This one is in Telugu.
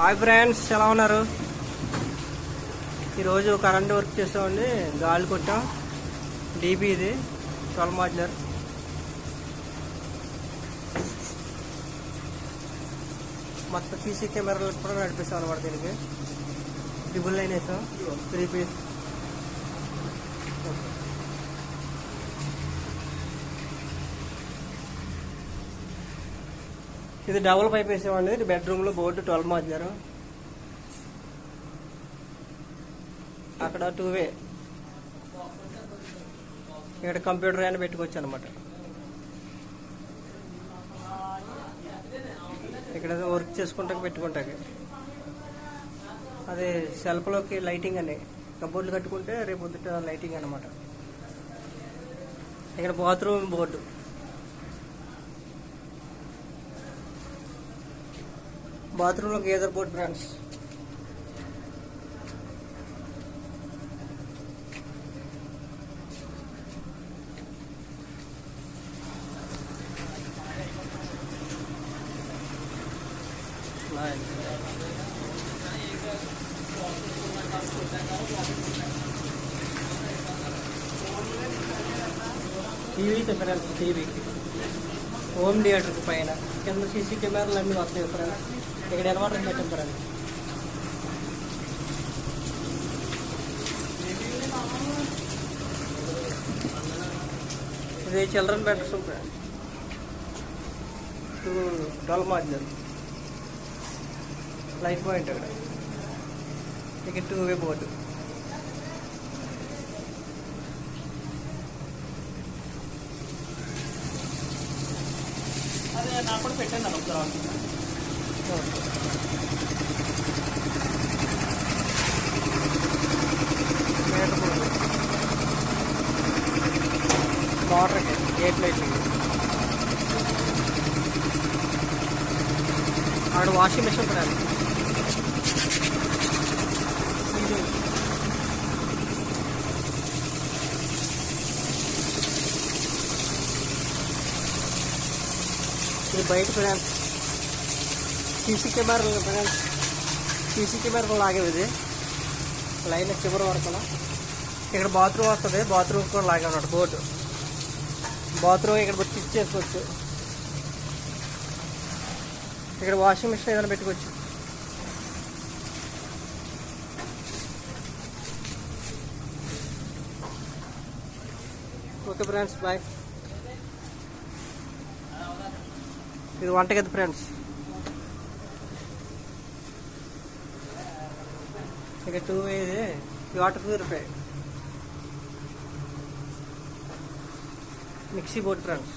హాయ్ ఫ్రెండ్స్ ఎలా ఉన్నారు? ఈరోజు కరెంట్ వర్క్ చేస్తామండి. గాలి కొట్టాం. డీబీ ఇది ట్వెల్వ్ మాడ్యులర్. మొత్తం సీసీ కెమెరాలు కూడా నడిపిస్తాం అనమాట దీనికి. ట్రిబుల్ లైన్ వేసాం. త్రీ పీస్ ఇది డబుల్ పైప్ వేసామండి ఇది బెడ్రూమ్లో బోర్డు ట్వెల్వ్ మార్చారు అక్కడ టూ వే ఇక్కడ కంప్యూటర్ అయినా పెట్టుకోవచ్చు అనమాట ఇక్కడ వర్క్ చేసుకుంటా పెట్టుకుంటాకి అదే సెల్ఫ్లోకి లైటింగ్ అని. కబోర్డులు కట్టుకుంటే రేపు పొద్దుట లైటింగ్ అనమాట ఇక్కడ bathroom board బాత్రూంలో gather board friends TV friends TV home theatre పైన కింద సీసీ కెమెరాలు అన్నీ వస్తాయి ఫ్రెండ్స్ ఇక్కడ పెట్టాం ఫ్రెండ్స్ ఇది children beds twelve margin light point అక్కడ ఇక టూ వే బోర్డు. అదే నాకు కూడా పెట్టండి అన్న ఒకసారి. మీటర్ గేట్ లైట్ ఆడు వాషింగ్ మిషన్ ఫ్రెండ్ ఇది బయట ఫ్రెండ్స్ సీసీ కెమెరాలు ఫ్రెండ్స్ సీసీ కెమెరాలు లాగేవి ఇది. లైన్ చివరి వరకు ఇక్కడ బాత్రూమ్ వస్తుంది. బాత్రూమ్ కూడా లాగే ఉన్నాడు బోర్డు. బాత్రూమ్ ఇక్కడ స్టిచ్ చేసుకోవచ్చు. ఇక్కడ వాషింగ్ మిషన్ ఏదైనా పెట్టుకోవచ్చు. ఓకే ఫ్రెండ్స్ బాయ్ ఇది వంటగది ఫ్రెండ్స్ ఇక టూ ఇది water purify mixie board friends